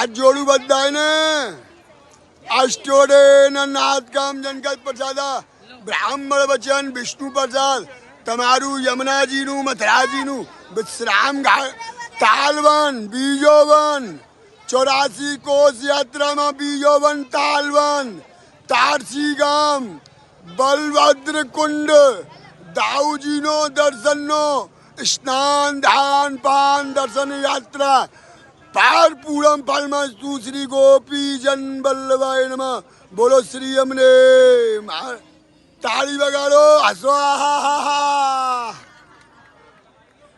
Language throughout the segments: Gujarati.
હાથ જોડું બધાને અષ્ટોડે નાથકામ જનકત પ્રસાદા, બ્રાહ્મણ વચન, વિષ્ણુ પ્રસાદ, તમારું યમુનાજીનું, મથરાજીનું, વિશ્રામ તાલવન બીજો વન ચોરાસી કોષ યાત્રામાં બીજો વન તાલવન, તારસી ગામ, બલભદ્ર કુંડ, દાઉજીનો દર્શનનો, સ્નાન ધાન પાન, દર્શન યાત્રા પાર પૂરમ પાલમાં તું શ્રી ગોપી જન વલ્લભાય નમઃ. બોલો શ્રી અમને. તાળી વગાડો. હસો.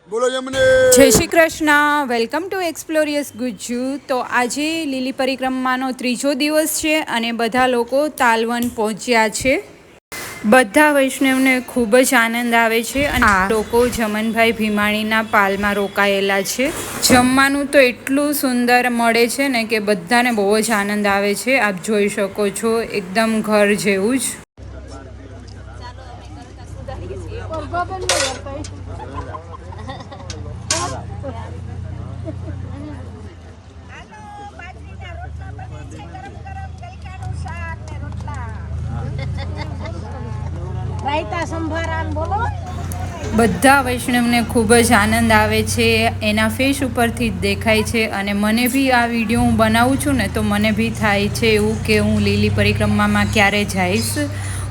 બોલો યમને જય Shri Krishna. Welcome to Explorious Gujju. તો આજે લીલી પરિક્રમાનો ત્રીજો દિવસ છે અને બધા લોકો તાલવન પહોંચ્યા છે. બધા વૈષ્ણવને ખૂબ જ આનંદ આવે છે અને આ લોકો જમનભાઈ ભીમાણીના પાલમાં રોકાયેલા છે. જમવાનું તો એટલું સુંદર મળે છે ને કે બધાને બહુ જ આનંદ આવે છે. આપ જોઈ શકો છો એકદમ ઘર જેવું જ. બાજરીના બધા વૈષ્ણવને ખૂબ જ આનંદ આવે છે, એના ફેસ ઉપરથી જ દેખાય છે અને મને બી આ વીડિયો હું બનાવું છું ને તો મને બી થાય છે એવું કે હું લીલી પરિક્રમામાં ક્યારે જઈશ.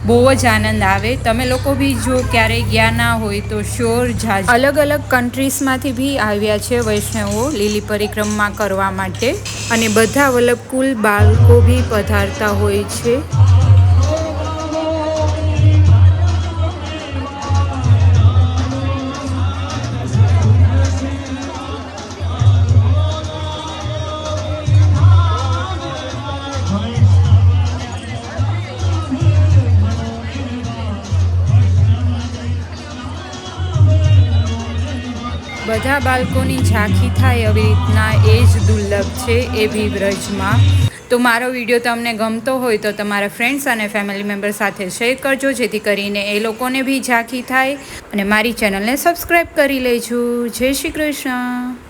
બહુ જ આનંદ આવે. તમે લોકો બી જો ક્યારેય ગયા ના હોય તો શ્યોર જા અલગ અલગ કન્ટ્રીઝમાંથી બી આવ્યા છે વૈષ્ણવો લીલી પરિક્રમા કરવા માટે અને બધા વલ્લભકુલ બાળકો બી પધારતા હોય છે. બધા બાળકોની ઝાંખી થાય એવી રીતના એ જ દુર્લભ છે એ વ્રજમાં. તો મારો વીડિયો તમને ગમતો હોય તો તમારા ફ્રેન્ડ્સ અને ફેમિલી મેમ્બર સાથે શેર કરજો, જેથી કરીને એ લોકોને બી ઝાંખી થાય. અને મારી ચેનલને સબસ્ક્રાઈબ કરી લેજો. જય શ્રી કૃષ્ણ.